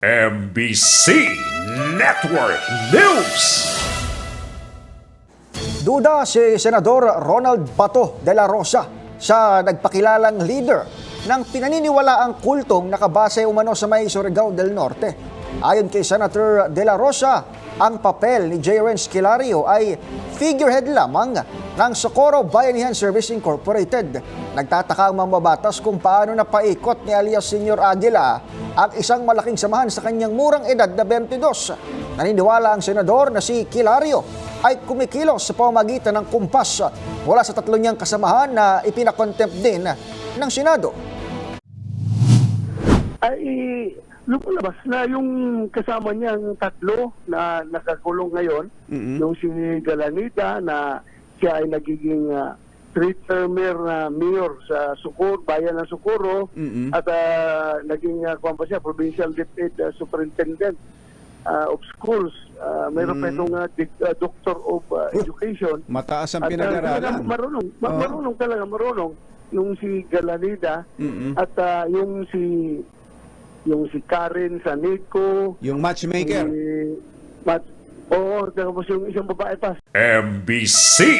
MBC Network News. Duda si Senador Ronald Bato de la Rosa sa nagpakilalang leader ng pinaniniwalaang kultong nakabase umano sa may Surigao del Norte. Ayon kay Senator de la Rosa, ang papel ni J. Renz Kilario ay figurehead lamang ng Socorro Bayanihan Service Incorporated. Nagtataka ang mambabatas kung paano napaikot ni alias Senior Aguila ang isang malaking samahan sa kanyang murang edad na 22. Naniniwala ang senador na si Kilario ay kumikilos sa pamamagitan ng kumpas mula sa tatlo niyang kasamahan na ipinakontempt din ng Senado. Ay lumabas na yung kasama niyang tatlo na nakakulong ngayon, yung si Galanita na siya ay nagiging uh, three-termer na mayor sa Sucor, bayan ng Socorro at ah, naging uh, pa siya, provincial deputy uh, superintendent ah, of schools. Ah, mayroon pa itong ah, dik- ah, doctor of ah, education. Mataas ang ah, pinag-aralan. talagang marunong, ma- Oo. marunong talaga, marunong. Yung si Galanida Mm-mm. at ah, yung si yung si Karen Sanico, Yung matchmaker. si Mat, oo, tapos yung isang babae pa, MBC